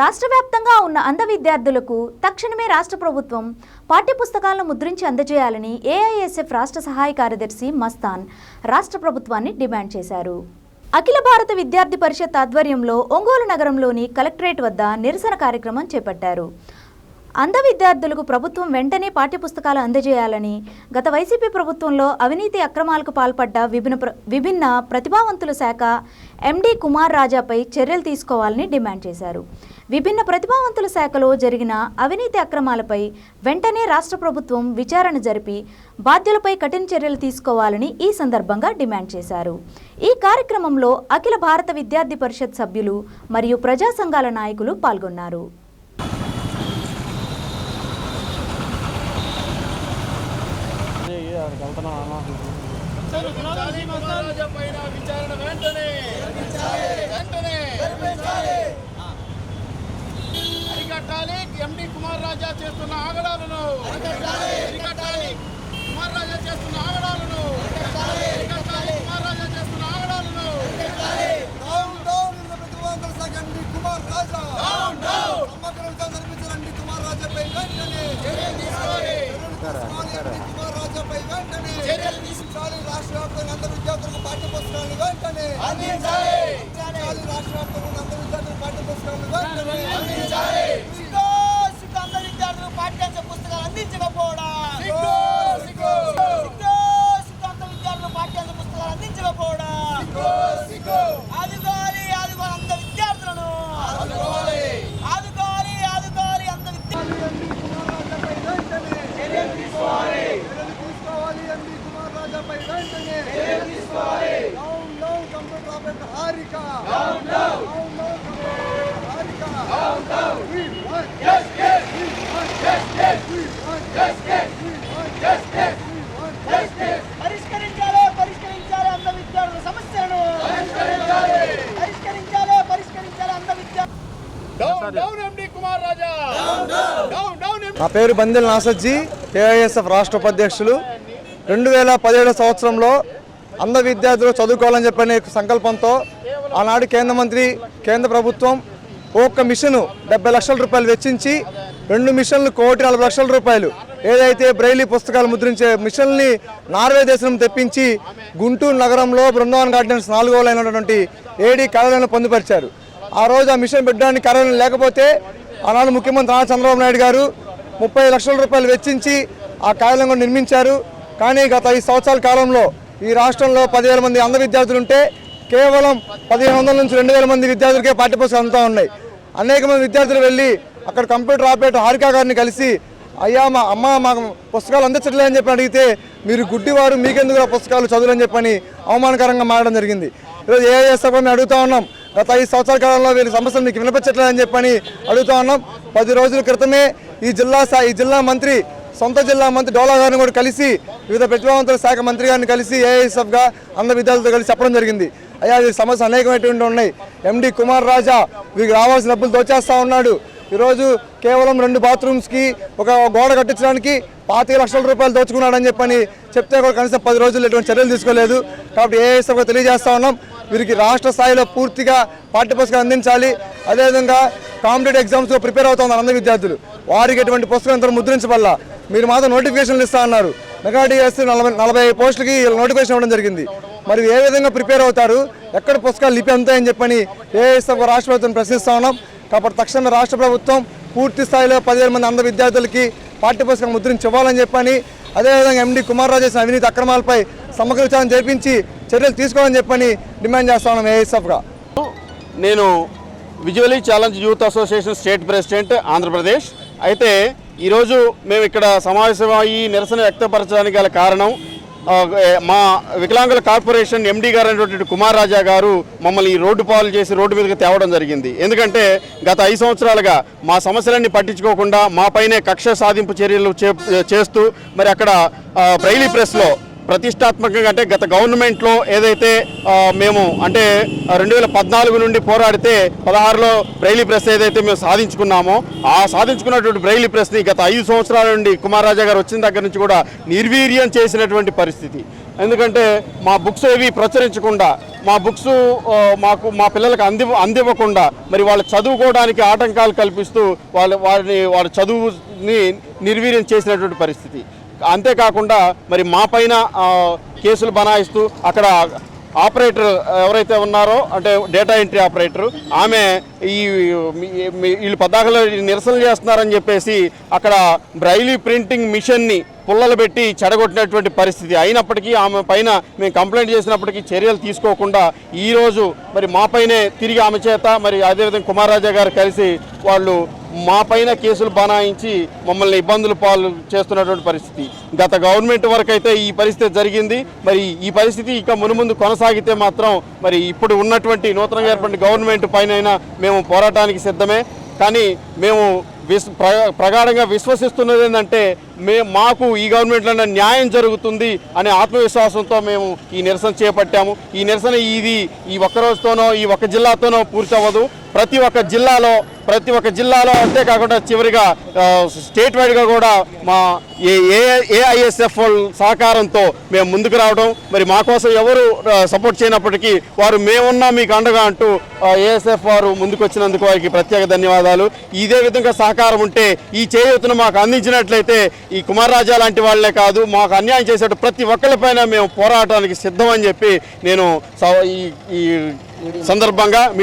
రాష్ట్ర వ్యాప్తంగా ఉన్న అంధ విద్యార్థులకు తక్షణమే రాష్ట్ర ప్రభుత్వం పాఠ్యపుస్తకాలను ముద్రించి అందజేయాలని ఏఐఎస్ఎఫ్ రాష్ట్ర సహాయ కార్యదర్శి మస్తాన్ రాష్ట్ర ప్రభుత్వాన్ని డిమాండ్ చేశారు. అఖిల భారత విద్యార్థి పరిషత్ ఆధ్వర్యంలో ఒంగోలు నగరంలోని కలెక్టరేట్ వద్ద నిరసన కార్యక్రమం చేపట్టారు. అంధ విద్యార్థులకు ప్రభుత్వం వెంటనే పాఠ్యపుస్తకాలు అందజేయాలని గత వైసీపీ ప్రభుత్వంలో అవినీతి అక్రమాలకు పాల్పడ్డ విభిన్న ప్ర- విభిన్న ప్రతిభావంతుల శాఖ ఎండి కుమార్ రాజాపై చర్యలు తీసుకోవాలని డిమాండ్ చేశారు. విభిన్న ప్రతిభావంతుల శాఖలో జరిగిన అవినీతి అక్రమాలపై వెంటనే రాష్ట్ర ప్రభుత్వం విచారణ జరిపి బాధ్యులపై కఠిన చర్యలు తీసుకోవాలని ఈ సందర్భంగా డిమాండ్ చేశారు. ఈ కార్యక్రమంలో అఖిల భారత విద్యార్థి పరిషత్ సభ్యులు మరియు ప్రజా సంఘాల నాయకులు పాల్గొన్నారు. పైన విచారణ వెంటనే వెంటనే అరికట్టాలి ఎండి కుమార్ రాజా చేస్తున్న ఆగడాలను. అరికట్టాలి. కుమార్ రాజా చేస్తున్న ఆగడాలను. అరికట్టాలి. కుమార్ రాజా చేస్తున్న ఆగడాలను. కుమార్ రాజా డౌన్ డౌన్ సమగ్ర విచారణ జరిపించాలండి కుమార్ రాజాపై వెంటనే చర్యలు తీసుకోవాలి వెంటనే చర్యలు తీసుకోవాలి. రాష్ట్ర వ్యాప్తంగా అందరు విద్యార్థులకు పాఠ్య పుస్తకాలను వెంటనే. అందించాలి. రాష్ట్ర వ్యాప్తంగా అందరు విద్యార్థులకు పాఠ్య పుస్తకాలను వెంటనే. అందించాలి. అందరి విద్యార్థులకు పాఠ్యాంశ పుస్తకాలు అందించకపోవడం నా పేరు బందెల్ నాసజ్జీ ఏఐఎస్ఎఫ్ రాష్ట్ర ఉపాధ్యక్షులు. రెండు వేల పదిహేడు సంవత్సరంలో అంధ విద్యార్థులు చదువుకోవాలని చెప్పనే సంకల్పంతో ఆనాడు కేంద్ర మంత్రి కేంద్ర ప్రభుత్వం ఒక్క మిషను డెబ్బై లక్షల రూపాయలు వెచ్చించి రెండు మిషన్లు కోటి నలభై లక్షల రూపాయలు ఏదైతే బ్రైలీ పుస్తకాలు ముద్రించే మిషన్ని నార్వే దేశం తెప్పించి గుంటూరు నగరంలో బృందావన్ గార్డెన్స్ నాలుగో అయినటువంటి ఏడీ కార్యాలయంలో పొందుపరిచారు. ఆ రోజు ఆ మిషన్ పెట్టడానికి కారణం లేకపోతే ఆనాడు ముఖ్యమంత్రి నారా చంద్రబాబు నాయుడు గారు ముప్పై లక్షల రూపాయలు వెచ్చించి ఆ కార్యాలయం నిర్మించారు. కానీ గత ఐదు సంవత్సరాల కాలంలో ఈ రాష్ట్రంలో పదివేల మంది అంధ విద్యార్థులు ఉంటే కేవలం పదిహేను వందల నుంచి రెండు వేల మంది విద్యార్థులకే పాఠ్యపుస్తకాలు అందుతూ ఉన్నాయి. అనేక మంది విద్యార్థులు వెళ్ళి అక్కడ కంప్యూటర్ ఆపరేటర్ హారికా గారిని కలిసి అయ్యా మా అమ్మ మాకు పుస్తకాలు అందించట్లే అని చెప్పి అడిగితే మీరు గుడ్డివారు మీకెందుకు ఆ పుస్తకాలు చదువులని చెప్పని అవమానకరంగా మారడం జరిగింది. ఈరోజు ఏ మేము అడుగుతా ఉన్నాం. గత ఐదు సంవత్సరాల కాలంలో వీళ్ళ సమస్యలు మీకు వినిపించట్లేదని చెప్పని అడుగుతా ఉన్నాం. పది రోజుల క్రితమే ఈ జిల్లా ఈ జిల్లా మంత్రి సొంత జిల్లా మంత్రి డోలా గారిని కూడా కలిసి వివిధ ప్రతిభావంతుల శాఖ మంత్రి గారిని కలిసి ఏఐఎస్ఎఫ్గా అందరి విద్యార్థులతో కలిసి చెప్పడం జరిగింది. అయ్యా వీరి సమస్య అనేకమైనటువంటి ఉన్నాయి. ఎండి కుమార్ రాజా వీరికి రావాల్సిన డబ్బులు దోచేస్తా ఉన్నాడు. ఈరోజు కేవలం రెండు బాత్రూమ్స్కి ఒక గోడ కట్టించడానికి పాతిక లక్షల రూపాయలు దోచుకున్నాడని చెప్పని చెప్తే కూడా కనీసం పది రోజులు ఎటువంటి చర్యలు తీసుకోలేదు. కాబట్టి ఏఎస్ఎఫ్గా తెలియజేస్తా ఉన్నాం. వీరికి రాష్ట్ర స్థాయిలో పూర్తిగా పాఠ్యపుస్తకాలు అందించాలి. అదేవిధంగా కాంపిటేటివ్ ఎగ్జామ్స్లో ప్రిపేర్ అవుతున్నారు అందరి విద్యార్థులు. వారికి ఎటువంటి పుస్తకం ఇంత ముద్రించబల్ల మీరు మాత్రం నోటిఫికేషన్లు ఇస్తా అన్నారు. మెగా నలభై నలభై పోస్టులకి నోటిఫికేషన్ ఇవ్వడం జరిగింది. మరి ఏ విధంగా ప్రిపేర్ అవుతారు? ఎక్కడ పుస్తకాలు లిపి అంతాయని చెప్పని ఏఎస్ఎఫ్ రాష్ట్ర ప్రభుత్వం ప్రశ్నిస్తా ఉన్నాం. కాబట్టి తక్షణమే రాష్ట్ర ప్రభుత్వం పూర్తి స్థాయిలో పదివేల మంది అంద విద్యార్థులకి పాఠ్యపుస్తకం ముద్రించి ఇవ్వాలని చెప్పని అదేవిధంగా ఎండి కుమార్ రాజేసిన చేసిన అవినీతి అక్రమాలపై సమగ్ర విచారణ జరిపించి చర్యలు తీసుకోవాలని చెప్పని డిమాండ్ చేస్తాను ఏఎస్ఎఫ్గా. నేను visually challenge youth association state president Andhra Pradesh. అయితే ఈరోజు మేము ఇక్కడ సమావేశమయ్యి నిరసన వ్యక్తపరచడానికి గల కారణం మా వికలాంగుల కార్పొరేషన్ ఎండీ గారు అయినటువంటి కుమార్ రాజా గారు మమ్మల్ని ఈ రోడ్డు పాలు చేసి రోడ్డు మీదకి తేవడం జరిగింది. ఎందుకంటే గత ఐదు సంవత్సరాలుగా మా సమస్యలన్నీ పట్టించుకోకుండా మాపైనే కక్ష సాధింపు చర్యలు చే- చేస్తూ మరి అక్కడ బ్రైలీ ప్రెస్లో ప్రతిష్టాత్మకంగా అంటే గత గవర్నమెంట్లో ఏదైతే మేము అంటే రెండు వేల పద్నాలుగు నుండి పోరాడితే పదహారులో బ్రైలీ ప్రెస్ ఏదైతే మేము సాధించుకున్నామో ఆ సాధించుకున్నటువంటి బ్రైలీ ప్రెస్ని గత ఐదు సంవత్సరాల నుండి కుమార్ రాజా గారు వచ్చిన దగ్గర నుంచి కూడా నిర్వీర్యం చేసినటువంటి పరిస్థితి. ఎందుకంటే మా బుక్స్ ఏవి ప్రచురించకుండా మా బుక్స్ మాకు మా పిల్లలకు అంది అందివ్వకుండా మరి వాళ్ళు చదువుకోవడానికి ఆటంకాలు కల్పిస్తూ వాళ్ళ వారిని వాళ్ళ చదువుని నిర్వీర్యం చేసినటువంటి పరిస్థితి. అంతేకాకుండా మరి మా పైన కేసులు బనాయిస్తూ అక్కడ ఆపరేటర్ ఎవరైతే ఉన్నారో అంటే డేటా ఎంట్రీ ఆపరేటర్ ఆమె ఈ వీళ్ళు పద్దాకలు నిరసనలు చేస్తున్నారని చెప్పేసి అక్కడ బ్రైలీ ప్రింటింగ్ మిషన్ని పుల్లలు పెట్టి చెడగొట్టినటువంటి పరిస్థితి అయినప్పటికీ ఆమె పైన మేము కంప్లైంట్ చేసినప్పటికీ చర్యలు తీసుకోకుండా ఈరోజు మరి మా పైనే తిరిగి ఆమె చేత మరి అదేవిధంగా కుమార్ రాజా గారు కలిసి వాళ్ళు మా పైన కేసులు బనాయించి మమ్మల్ని ఇబ్బందులు పాలు చేస్తున్నటువంటి పరిస్థితి. గత గవర్నమెంట్ వరకు అయితే ఈ పరిస్థితి జరిగింది. మరి ఈ పరిస్థితి ఇక మునుముందు కొనసాగితే మాత్రం మరి ఇప్పుడు ఉన్నటువంటి నూతనంగా ఏర్పడిన గవర్నమెంట్ పైన మేము పోరాటానికి సిద్ధమే. కానీ మేము విశ్ ప్ర- ప్రగాఢంగా విశ్వసిస్తున్నది ఏంటంటే మే మాకు ఈ గవర్నమెంట్లో న్యాయం జరుగుతుంది అనే ఆత్మవిశ్వాసంతో మేము ఈ నిరసన చేపట్టాము. ఈ నిరసన ఇది ఈ ఒక్క రోజుతోనో ఈ ఒక్క జిల్లాతోనో పూర్తి అవ్వదు ప్రతి ఒక్క జిల్లాలో ప్రతి ఒక్క జిల్లాలో అంతేకాకుండా చివరిగా స్టేట్ వైడ్గా కూడా మా ఏ ఏఐఎస్ఎఫ్ సహకారంతో మేము ముందుకు రావడం. మరి మా కోసం ఎవరు సపోర్ట్ చేయనప్పటికీ వారు మేమున్నా మీకు అండగా అంటూ ఏఎస్ఎఫ్ వారు ముందుకు వచ్చినందుకు వారికి ప్రత్యేక ధన్యవాదాలు. ఇదే విధంగా సహకారం ఉంటే ఈ చేయూతను మాకు అందించినట్లయితే ఈ కుమార్ రాజా లాంటి వాళ్ళే కాదు మాకు అన్యాయం చేసేట ప్రతి ఒక్కరిపైన మేము పోరాటానికి సిద్ధమని చెప్పి నేను ఈ సందర్భంగా మీడియా